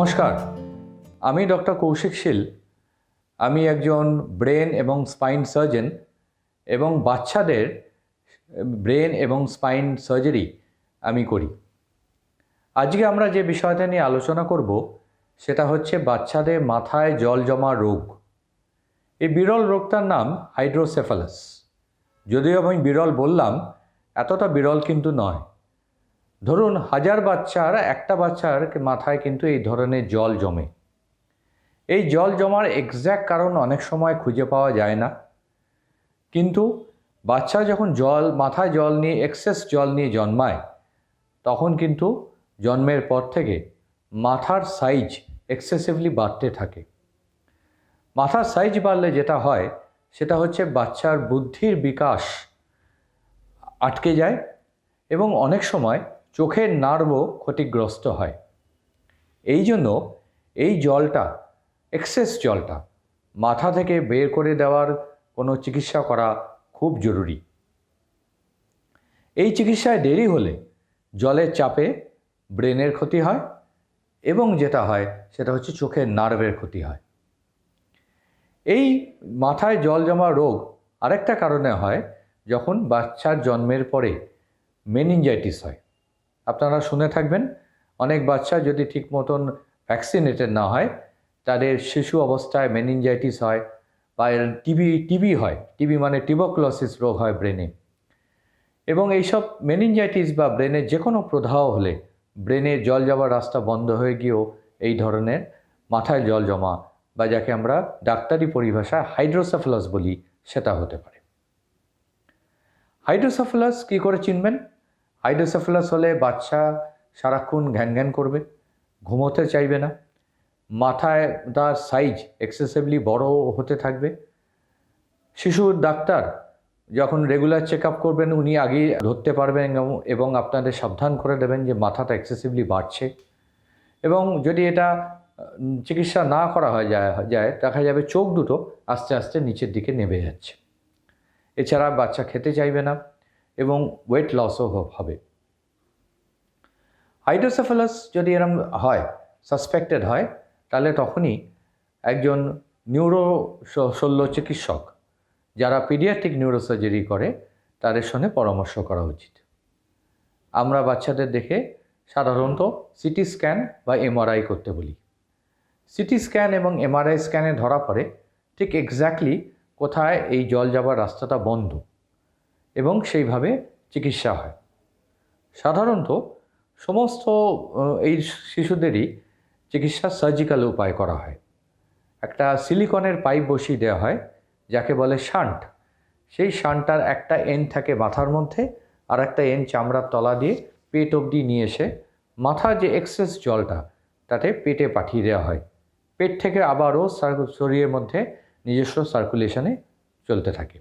নমস্কার। আমি ডক্টর কৌশিক শীল। আমি একজন ব্রেন এবং স্পাইন সার্জন এবং বাচ্চাদের ব্রেন এবং স্পাইন সার্জারি আমি করি। আজকে আমরা যে বিষয়টা নিয়ে আলোচনা করব সেটা হচ্ছে বাচ্চাদের মাথায় জল জমা রোগ। এই বিরল রোগটার নাম হাইড্রোসেফালাস। যদিও আমি বিরল বললাম, এতটা বিরল কিন্তু নয়। ধরুন হাজার বাচ্চার, একটা বাচ্চার মাথায় কিন্তু এই ধরনের জল জমে। এই জল জমার এক্স্যাক্ট কারণ অনেক সময় খুঁজে পাওয়া যায় না। কিন্তু বাচ্চা যখন জল, মাথায় জল নিয়ে এক্সেস জল নিয়ে জন্মায়, তখন কিন্তু জন্মের পর থেকে মাথার সাইজ এক্সেসিভলি বাড়তে থাকে। মাথার সাইজ বাড়লে যেটা হয়, সেটা হচ্ছে বাচ্চার বুদ্ধির বিকাশ আটকে যায় এবং অনেক সময় চোখের নার্ভও ক্ষতিগ্রস্ত হয়। এই জন্য এই জলটা এক্সেস জলটা, মাথা থেকে বের করে দেওয়ার কোনো চিকিৎসা করা খুব জরুরি। এই চিকিৎসায় দেরি হলে জলের চাপে ব্রেনের ক্ষতি হয় এবং যেটা হয় সেটা হচ্ছে চোখের নার্ভের ক্ষতি হয়। এই মাথায় জল জমা রোগ আরেকটা কারণে হয় যখন বাচ্চার জন্মের পরে মেনিনজাইটিস হয়। আপনারা শুনে থাকবেন। অনেক বাচ্চা যদি ঠিক মতন ভ্যাকসিনেটেড না হয়, তাদের শিশু অবস্থায় মেনিনজাইটিস হয় বা টিবি টিবি হয়। টিবি মানে টিবক্লোসিস রোগ হয় ব্রেনে। এবং এইসব মেনিনজাইটিস বা ব্রেনের যে কোনো প্রদাহ হলে ব্রেনে জল যাওয়ার রাস্তা বন্ধ হয়ে গিয়েও এই ধরনের মাথায় জল জমা বা যাকে আমরা ডাক্তারি পরিভাষায় হাইড্রোসাফালাস বলি, সেটা হতে পারে। হাইড্রোসাফালাস কী করে চিনবেন? হাইড্রোসাফালাস হলে বাচ্চা সারাক্ষণ ঘ্যান ঘ্যান করবে, ঘুমোতে চাইবে না, মাথায় তার সাইজ এক্সেসিভলি বড় হতে থাকবে। শিশুর ডাক্তার যখন রেগুলার চেক আপ করবেন, উনি আগেই ধরতে পারবেন এবং- আপনাদের সাবধান করে দেবেন যে মাথাটা এক্সেসিভলি বাড়ছে। এবং যদি এটা চিকিৎসা না করা হয় যায় যায়, দেখা যাবে চোখ দুটো আস্তে আস্তে নিচের দিকে নেমে যাচ্ছে। এছাড়া বাচ্চা খেতে চাইবে না। এবং ওয়েট লসও হবে। হাইড্রোসেফালাস যদি এরম হয় সাসপেক্টেড হয়, তাহলে তখনই একজন নিউরো শল্য চিকিৎসক, যারা পিডিয়াট্রিক নিউরোসার্জারি করে, তাদের সঙ্গে পরামর্শ করা উচিত। আমরা বাচ্চাদের দেখে সাধারণত সিটি স্ক্যান বা এমআরআই করতে বলি। সিটি স্ক্যান এবং এমআরআই স্ক্যানে ধরা পড়ে ঠিক এক্স্যাক্টলি কোথায় এই জল যাবার রাস্তাটা বন্ধ। এবং সেইভাবে চিকিৎসা হয়। সাধারণত সমস্ত এই শিশুদেরই চিকিৎসা সার্জিক্যাল উপায় করা হয়। একটা সিলিকনের পাইপ বসিয়ে দেওয়া হয়, যাকে বলে শান্ট সেই শান্টটার একটা এন থাকে মাথার মধ্যে, আর একটা এন চামড়ার তলা দিয়ে পেট অবধি নিয়ে এসে মাথার যে এক্সেস জলটা, তাতে পেটে পাঠিয়ে দেওয়া হয়। পেট থেকে আবারও শরীরের মধ্যে নিজস্ব সার্কুলেশনে চলতে থাকে।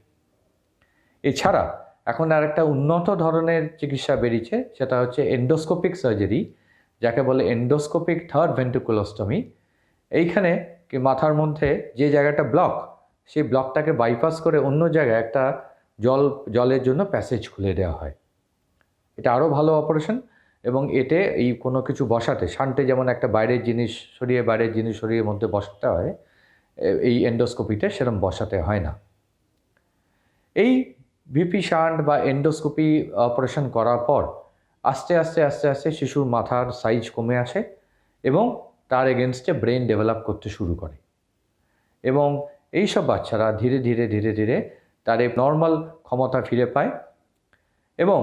এছাড়া এখন আর একটা উন্নত ধরনের চিকিৎসা বেরিয়েছে, সেটা হচ্ছে এন্ডোস্কোপিক সার্জারি যাকে বলে এন্ডোস্কোপিক থার্ড ভেন্ট্রিকুলোস্টমি এইখানে কি মাথার মধ্যে যে জায়গাটা ব্লক সেই ব্লকটাকে বাইপাস করে অন্য জায়গায় একটা জল, জলের জন্য প্যাসেজ খুলে দেওয়া হয়। এটা আরও ভালো অপারেশন এবং এতে এই কোনো কিছু বসাতে শান্টে যেমন একটা বাইরের জিনিস সরিয়ে, বাইরের জিনিস সরিয়ে মধ্যে বসাতে হয় এই এন্ডোস্কোপিতে সেরকম বসাতে হয় না। এই ভিপি শান্ট বা এন্ডোস্কোপি অপারেশন করার পর আস্তে আস্তে আস্তে আস্তে শিশুর মাথার সাইজ কমে আসে এবং তার এগেনস্টে ব্রেন ডেভেলপ করতে শুরু করে। এবং এই সব বাচ্চারা ধীরে ধীরে ধীরে ধীরে তাদের নর্মাল ক্ষমতা ফিরে পায় এবং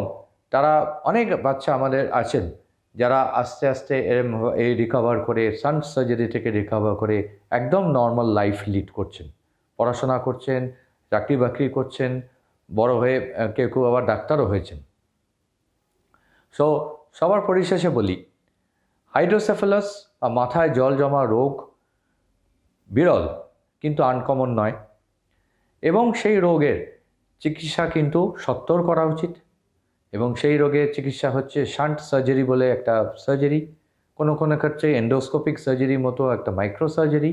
তারা অনেক বাচ্চা আমাদের আছেন যারা আস্তে আস্তে এরম এই রিকভার করে সান সার্জারি থেকে রিকভার করে একদম নর্মাল লাইফ লিড করছেন। পড়াশোনা করছেন, চাকরি বাকরি করছেন বড় হয়ে কেউ কেউ আবার ডাক্তারও হয়েছেন। সো সবার পরিশেষে বলি হাইড্রোসেফালাস বা মাথায় জল জমা রোগ বিরল, কিন্তু আনকমন নয়। এবং সেই রোগের চিকিৎসা কিন্তু সত্তর করা উচিত। এবং সেই রোগের চিকিৎসা হচ্ছে শান্ট সার্জারি বলে একটা সার্জারি, কোনো কোনো ক্ষেত্রে এন্ডোস্কোপিক সার্জারির মতো একটা মাইক্রো সার্জারি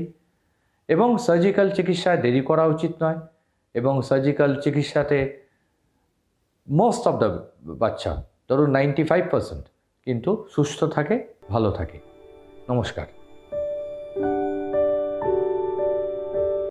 এবং সার্জিক্যাল চিকিৎসায় দেরি করা উচিত নয়। এবং সার্জিক্যাল চিকিৎসাতে মোস্ট অফ দ্য বাচ্চা, ধরুন নাইনটি ফাইভ পার্সেন্ট কিন্তু সুস্থ থাকে, ভালো থাকে। নমস্কার।